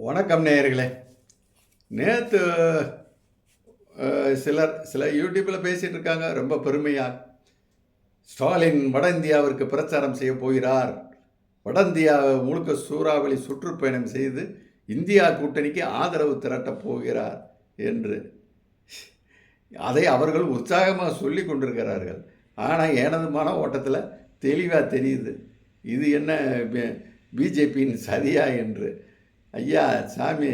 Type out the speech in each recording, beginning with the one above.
வணக்கம் நேயர்களே. நேற்று சிலர் சில யூடியூப்பில் பேசிகிட்டு இருக்காங்க. ரொம்ப பெருமையாக ஸ்டாலின் வட இந்தியாவிற்கு பிரச்சாரம் செய்ய போகிறார். வட இந்தியா முழுக்க சூறாவளி சுற்றுப்பயணம் செய்து இந்தியா கூட்டணிக்கு ஆதரவு திரட்டப் போகிறார் என்று. அதை அவர்கள் உற்சாகமாக சொல்லி கொண்டிருக்கிறார்கள். ஆனால் எனது மன ஓட்டத்தில் தெளிவாக தெரியுது. இது என்ன பிஜேபியின் சதியா என்று. ஐயா சாமி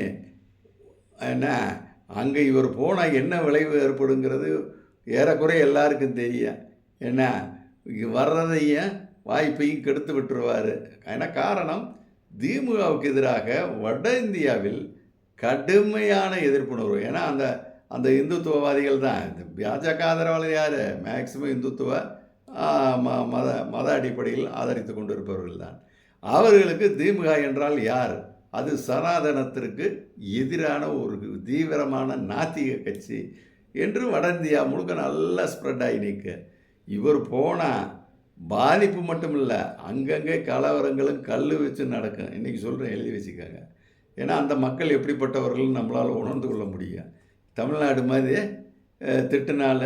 என்ன அங்கே இவர் போனால் என்ன விளைவு ஏற்படுங்கிறது ஏறக்குறைய எல்லாருக்கும் தெரியும். என்ன வர்றதையும் வாய்ப்பையும் கெடுத்து விட்டுருவார். ஏன்னா காரணம்? திமுகவுக்கு எதிராக வட இந்தியாவில் கடுமையான எதிர்ப்புணர்வு. ஏன்னா அந்த அந்த இந்துத்துவவாதிகள் தான். இந்த பாஜக ஆதரவாளர் யார்? மேக்சிமம் இந்துத்துவ ம- மத மத அடிப்படையில் ஆதரித்து கொண்டிருப்பவர்கள் தான். அவர்களுக்கு திமுக என்றால் யார்? அது சனாதனத்திற்கு எதிரான ஒரு தீவிரமான நாத்திக கட்சி என்று வட இந்தியா முழுக்க நல்லா ஸ்ப்ரெட் ஆகி நிற்க இவர் போனால் பாதிப்பு மட்டும் இல்லை அங்கங்கே கலவரங்களும் கல் வச்சு நடக்கும். இன்றைக்கி சொல்கிறேன் எழுதி வச்சுக்கோங்க. ஏன்னா அந்த மக்கள் எப்படிப்பட்டவர்கள் நம்மளால் உணர்ந்து கொள்ள முடியும். தமிழ்நாடு மாதிரி திட்டுனால் திட்டுனால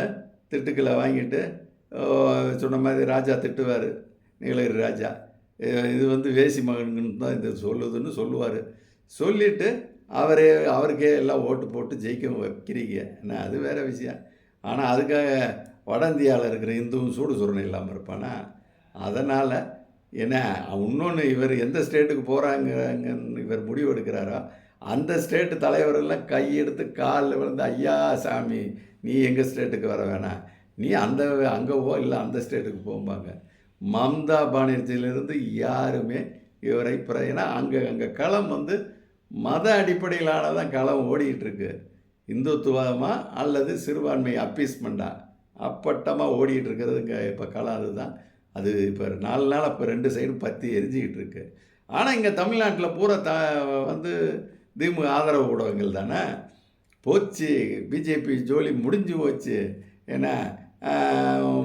திட்டுக்களை வாங்கிட்டு சொன்ன மாதிரி ராஜா திட்டுவார் நீலகிரி ராஜா. இது வந்து வேசி மகனுங்கன்னு தான் இது சொல்லுதுன்னு சொல்லுவார். சொல்லிவிட்டு அவரே அவருக்கே எல்லாம் ஓட்டு போட்டு ஜெயிக்க வைக்கிறீங்க. என்ன அது வேறு விஷயம். ஆனால் அதுக்காக வட இந்தியாவில் இருக்கிற இந்துவும் சூடு சுரணை இல்லாமல் இருப்பானா? அதனால் என்ன இன்னொன்று இவர் எந்த ஸ்டேட்டுக்கு போகிறாங்கன்னு இவர் முடிவு எடுக்கிறாரோ அந்த ஸ்டேட்டு தலைவரெல்லாம் கையெடுத்து காலில் விழுந்து ஐயா சாமி நீ எங்கள் ஸ்டேட்டுக்கு வர வேணாம். நீ அந்த அங்கே போ இல்லை அந்த ஸ்டேட்டுக்கு போம்பாங்க. மம்தா பானர்ஜியிலிருந்து யாருமே இவரை பிற ஏன்னா அங்கே அங்கே களம் வந்து மத அடிப்படையிலான தான் களம் ஓடிட்டு இருக்கு இந்துத்துவமா அல்லது சிறுபான்மை அப்பீஸ்மெண்ட்டா அப்பட்டமாக ஓடிக்கிட்டு இருக்கிறது இப்போ களம் அதுதான். அது இப்போ நாலு நாள் இப்போ ரெண்டு சைடும் பற்றி எரிஞ்சிக்கிட்டு இருக்கு ஆனால் இங்கே தமிழ்நாட்டில் பூரா த வந்து திமுக ஆதரவு ஊடகங்கள் தானே? போச்சு. பிஜேபி ஜோலி முடிஞ்சு போச்சு. ஏன்னா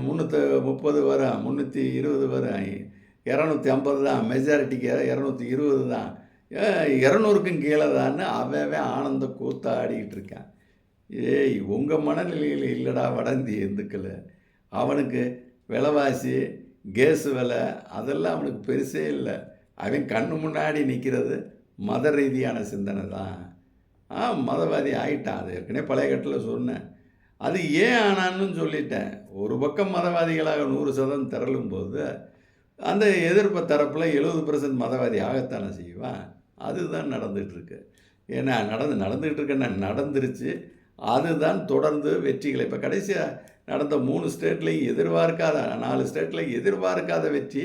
முந்நூற்றி முப்பது வரும் முந்நூற்றி இருபது வரும் இரநூத்தி ஐம்பது தான் மெஜாரிட்டிக்கு இரநூத்தி இருபது தான். இரநூறுக்கும் கீழே தான் அவன் ஆனந்த கூத்தா ஆடிக்கிட்டு இருக்கான். ஏய் உங்கள் மனநிலையில் இல்லைடா வடந்தி இந்துக்கள். அவனுக்கு விலைவாசி கேஸ் விலை அதெல்லாம் அவனுக்கு பெருசே இல்லை. அவன் கண்ணு முன்னாடி நிற்கிறது மத ரீதியான சிந்தனை தான். ஆ மதவாதி ஆகிட்டான் அது ஏற்கனவே பழைய கட்டில் சொன்னேன். அது ஏன் ஆனான்னு சொல்லிட்டேன். ஒரு பக்கம் மதவாதிகளாக நூறு சதம் திரளும் போது அந்த எதிர்ப்பு தரப்பில் எழுபது பர்சன்ட் மதவாதி ஆகத்தானே செய்வான். அதுதான் நடந்துகிட்ருக்கு. ஏன்னா நடந்து நடந்துகிட்ருக்கேன்னா நடந்துருச்சு. அதுதான் தொடர்ந்து வெற்றிகளை. இப்போ கடைசியாக நடந்த மூணு ஸ்டேட்லையும் எதிர்பார்க்காத நாலு ஸ்டேட்டில் எதிர்பார்க்காத வெற்றி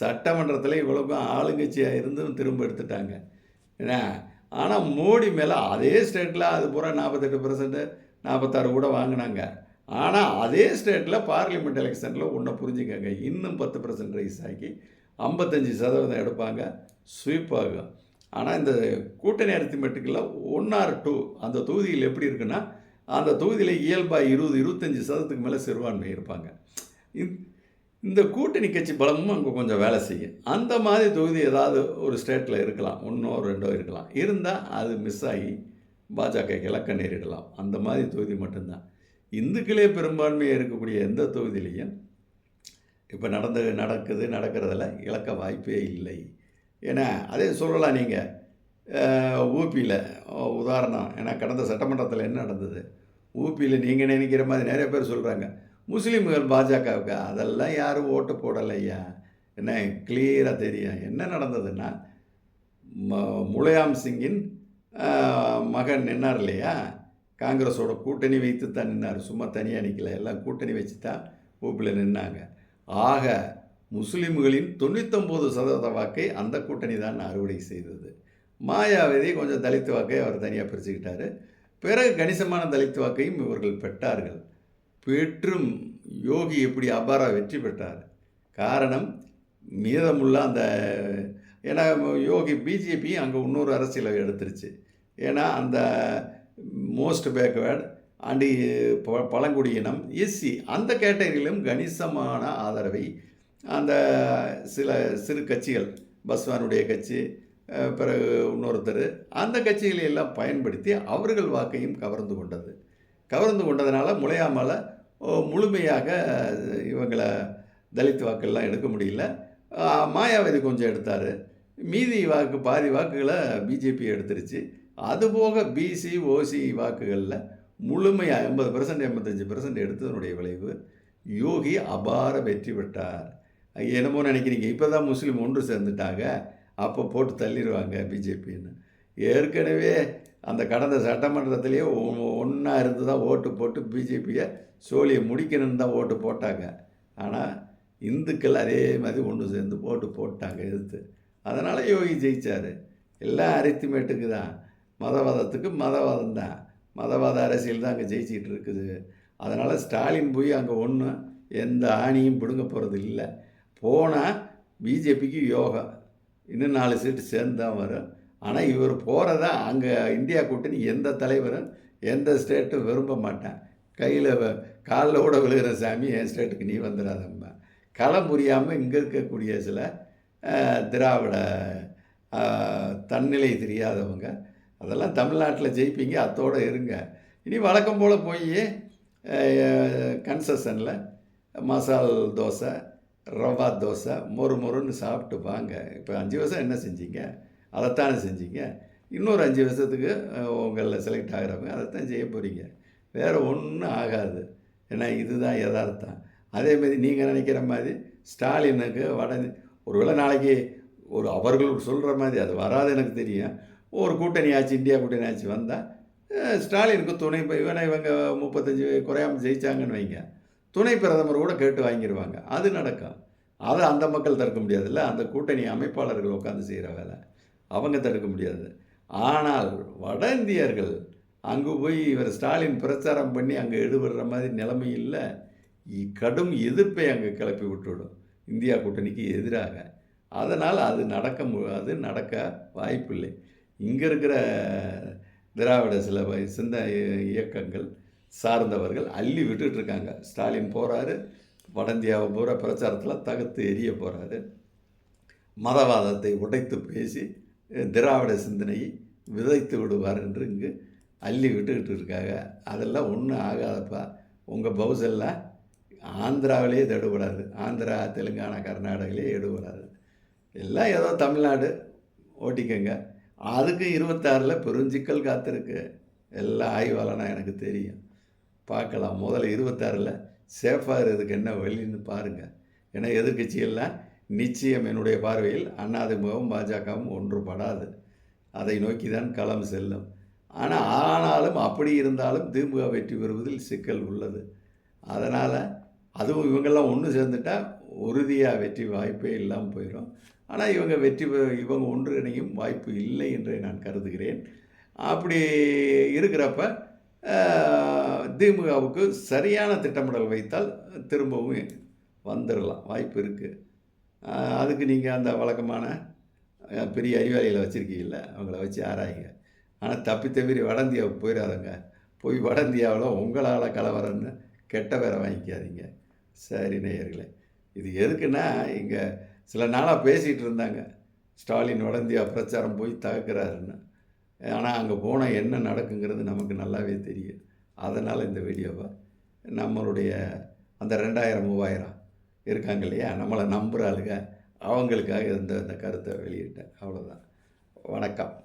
சட்டமன்றத்தில் இவ்வளோக்கும் ஆளுங்கட்சியாக இருந்தும் திரும்ப எடுத்துட்டாங்க. ஏன்னா ஆனால் மோடி மேலே அதே ஸ்டேட்டில் அது பூரா நாற்பத்தெட்டு பர்சன்ட்டு நாற்பத்தாறு கூட வாங்கினாங்க. ஆனால் அதே ஸ்டேட்டில் பார்லிமெண்ட் எலெக்ஷனில் ஒன்றை புரிஞ்சுக்கங்க. இன்னும் பத்து பர்சன்ட் ரைஸ் ஆக்கி ஐம்பத்தஞ்சு சதவீதம் எடுப்பாங்க. ஸ்வீப் ஆகும் ஆனால் இந்த கூட்டணி அரித்திமெட்டுக்கில் ஒன் ஆர் டூ அந்த தொகுதியில் எப்படி இருக்குன்னா அந்த தொகுதியில் இயல்பாக இருபது இருபத்தஞ்சி சதவீதத்துக்கு மேலே சிறுபான்மை இருப்பாங்க. இந்த கூட்டணி கட்சி பலமும் அங்கே கொஞ்சம் வேலை செய்யும். அந்த மாதிரி தொகுதி ஏதாவது ஒரு ஸ்டேட்டில் இருக்கலாம். ஒன்றோ ரெண்டோ இருக்கலாம். இருந்தால் அது மிஸ் ஆகி பாஜக இலக்க நேரிடலாம். அந்த மாதிரி தொகுதி மட்டும்தான். இந்துக்களே பெரும்பான்மையாக இருக்கக்கூடிய எந்த தொகுதியிலையும் இப்போ நடந்து நடக்குது நடக்கிறதில் இழக்க வாய்ப்பே இல்லை. ஏன்னா அதே சொல்லலாம் நீங்கள் ஊபியில் உதாரணம். ஏன்னா கடந்த சட்டமன்றத்தில் என்ன நடந்தது? ஊபியில் நீங்கள் நினைக்கிற மாதிரி நிறைய பேர் சொல்கிறாங்க முஸ்லீம்கள் பாஜகவுக்கு அதெல்லாம் யாரும் ஓட்டு போடலையா? என்ன கிளியராக தெரியும். என்ன நடந்ததுன்னா ம சிங்கின் மகன் நின்னார் இல்லையா? காங்கிரஸோட கூட்டணி வைத்து தான் நின்னார். சும்மா தனியாக நிற்கல எல்லாம் கூட்டணி வச்சு தான் ஊப்பில் நின்னாங்க. ஆக முஸ்லீம்களின் தொண்ணூத்தொம்பது சதவீத வாக்கை அந்த கூட்டணி தான் அறுவடை செய்தது. மாயாவதி கொஞ்சம் தலித்து வாக்கை அவர் தனியாக பிரிச்சுக்கிட்டார். பிறகு கணிசமான தலித்து வாக்கையும் இவர்கள் பெற்றார்கள். பெற்றும் யோகி எப்படி அபாரா வெற்றி பெற்றார்? காரணம் மீதமுள்ள அந்த ஏன்னா யோகி பிஜேபி அங்கே இன்னொரு அரசியலை எடுத்துருச்சு. ஏன்னா அந்த மோஸ்ட் பேக்வேர்டு அண்டி ப- பழங்குடியினம் எஸ்சி அந்த கேட்டகரியிலும் கணிசமான ஆதரவை அந்த சில சிறு கட்சிகள் பஸ்வானுடைய கட்சி பிறகு இன்னொருத்தர் அந்த கட்சிகளை எல்லாம் பயன்படுத்தி அவர்கள் வாக்கையும் கவர்ந்து கொண்டது. கவர்ந்து கொண்டதுனால முளையாமல் முழுமையாக இவங்களை தலித் வாக்கெல்லாம் எடுக்க முடியல. மாயாவதி கொஞ்சம் எடுத்தார். மீதி வாக்கு பாதி வாக்குகளை பிஜேபி எடுத்துருச்சு. அதுபோக பிசி ஓசி வாக்குகளில் முழுமையாக எண்பது பர்சன்ட் எண்பத்தஞ்சு பர்சன்ட் எடுத்ததனுடைய விளைவு யோகி அபார வெற்றி பெற்றார். என்னமோ நினைக்கிறீங்க இப்போ தான் முஸ்லீம் ஒன்று சேர்ந்துட்டாங்க அப்போ போட்டு தள்ளிடுவாங்க பிஜேபின்னு ஏற்கனவே அந்த கடந்த சட்டமன்றத்திலேயே ஒன்றா இருந்து தான் ஓட்டு போட்டு பிஜேபியை சோழியை முடிக்கணும்னு தான் ஓட்டு போட்டாங்க. ஆனால் இந்துக்கள் அதே மாதிரி ஒன்று சேர்ந்து ஓட்டு போட்டாங்க எதிர்த்து. அதனால் யோகி ஜெயித்தார் எல்லாம் அரித்திமேட்டுக்கு தான். மதவாதத்துக்கு மதவாதம் தான். மதவாத அரசியல் தான் அங்கே ஜெயிச்சிகிட்டு இருக்குது. அதனால் ஸ்டாலின் போய் அங்கே ஒன்றும் எந்த ஆணியும் பிடுங்க போகிறது இல்லை. போனால் பிஜேபிக்கு யோகா. இன்னும் நாலு சீட்டு சேர்ந்து தான் வரும். ஆனால் இவர் போகிறதா அங்கே இந்தியா கூட்டணி எந்த தலைவரும் எந்த ஸ்டேட்டும் விரும்ப மாட்டேன். கையில் காலில் கூட விழுகிற சாமி என் ஸ்டேட்டுக்கு நீ வந்துடாதம்மா. களம் புரியாமல் இங்கே இருக்கக்கூடிய சில திராவிட தன்னிலை தெரியாதவங்க. அதெல்லாம் தமிழ்நாட்டில் ஜெயிப்பீங்க அத்தோடு இருங்க. இனி வழக்கம் போல் போய் கன்செஷனில் மசால் தோசை ரவா தோசை மொறு மொறுன்னு சாப்பிட்டு வாங்க. இப்போ அஞ்சு வருஷம் என்ன செஞ்சீங்க? அதைத்தானே செஞ்சீங்க. இன்னொரு அஞ்சு வருஷத்துக்கு உங்களில் செலக்ட் ஆகிறவங்க அதைத்தான் செய்ய போகிறீங்க வேறு ஒன்றும் ஆகாது. ஏன்னா இதுதான் யதார்த்தம். அதேமாதிரி நீங்கள் நினைக்கிற மாதிரி ஸ்டாலினுக்கு வட ஒருவேளை நாளைக்கு ஒரு அவர்கள் சொல்கிற மாதிரி அது வராது எனக்கு தெரியும். ஒரு கூட்டணி ஆச்சு இந்தியா கூட்டணி ஆச்சு வந்தால் ஸ்டாலினுக்கு துணை இப்போ இவனை இவங்க முப்பத்தஞ்சு குறையாமல் ஜெயிச்சாங்கன்னு வைங்க. துணை பிரதமர் கூட கேட்டு வாங்கிடுவாங்க அது நடக்கும். அதை அந்த மக்கள் தடுக்க முடியாதுல்ல. அந்த கூட்டணி அமைப்பாளர்கள் உட்காந்து செய்கிற வேலை. அவங்க தடுக்க முடியாது. ஆனால் வட இந்தியர்கள் அங்கே போய் இவர் ஸ்டாலின் பிரச்சாரம் பண்ணி அங்கே ஈடுபடுற மாதிரி நிலைமை இல்லை. கடும் எதிர்ப்பை அங்கே கிளப்பி விட்டுவிடும். இந்தியா கூட்டணிக்கு எதிராக. அதனால் அது நடக்க மு- அது நடக்க வாய்ப்பில்லை. இங்கே இருக்கிற திராவிட சில சிந்த இயக்கங்கள் சார்ந்தவர்கள் அள்ளி விட்டுட்டு இருக்காங்க. ஸ்டாலின் போகிறாரு வட இந்தியாவை பூரா பிரச்சாரத்தில் தகர்த்து எரிய போகிறாரு மதவாதத்தை உடைத்து பேசி திராவிட சிந்தனையை விதைத்து விடுவார் என்று இங்கு அள்ளி விட்டுக்கிட்டு இருக்காங்க. அதெல்லாம் ஒன்றும் ஆகாதப்பா. உங்கள் பவுசெல்லாம் ஆந்திராவிலேயே தடுபடாது ஆந்திரா தெலுங்கானா கர்நாடகிலே எடுபடாது. எல்லாம் ஏதோ தமிழ்நாடு. ஓட்டிக்கங்க. அதுக்கு இருபத்தாறில் பெருஞ்சிக்கல் காத்திருக்கு. எல்லா ஆய்வாளனா எனக்கு தெரியும். பார்க்கலாம். முதல்ல இருபத்தாறில் சேஃபாக இருக்கிறதுக்கு என்ன வழின்னு பாருங்கள் ஏன்னா எதிர்க்கட்சியெல்லாம் நிச்சயம் என்னுடைய பார்வையில் அதிமுகவும் பாஜகவும் ஒன்றுபடாது. அதை நோக்கி தான் களம் செல்லும். ஆனால் ஆனாலும் அப்படி இருந்தாலும் திமுக வெற்றி பெறுவதில் சிக்கல் உள்ளது. அதனால் அதுவும் இவங்கெல்லாம் ஒன்று சேர்ந்துட்டா உறுதியாக வெற்றி வாய்ப்பே இல்லாமல் போயிடும் ஆனால் இவங்க வெற்றி இவங்க இவங்க ஒன்றிணையும் வாய்ப்பு இல்லை என்றே நான் கருதுகிறேன். அப்படி இருக்கிறப்ப திமுகவுக்கு சரியான திட்டமிடல் வைத்தால் திரும்பவும் வந்துடலாம் வாய்ப்பு இருக்குது அதுக்கு நீங்கள் அந்த வழக்கமான பெரிய அறிவாளிகளை வச்சுருக்கீங்கள அவங்கள வச்சு ஆராயுங்க. ஆனால் தப்பி தவிர வட இந்தியாவுக்கு போயிடாதங்க போய் வட இந்தியாவில் உங்களால் கலவரம்னு கெட்ட பேரை வாங்கிக்காதீங்க. சரி நேயர்களே இது எதுக்குன்னா இங்கே சில நாளாக பேசிகிட்டு இருந்தாங்க. ஸ்டாலின் வட இந்தியா பிரச்சாரம் போய் தகர்க்கிறாருன்னு. ஆனால் அங்கே போனால் என்ன நடக்குங்கிறது நமக்கு நல்லாவே தெரியும். அதனால் இந்த வீடியோவை நம்மளுடைய அந்த ரெண்டாயிரம் மூவாயிரம் இருக்காங்க இல்லையா நம்மளை நம்புகிற ஆளுங்க அவங்களுக்காக இந்த இந்த கருத்தை வெளியிட்டேன். அவ்வளோதான் வணக்கம்.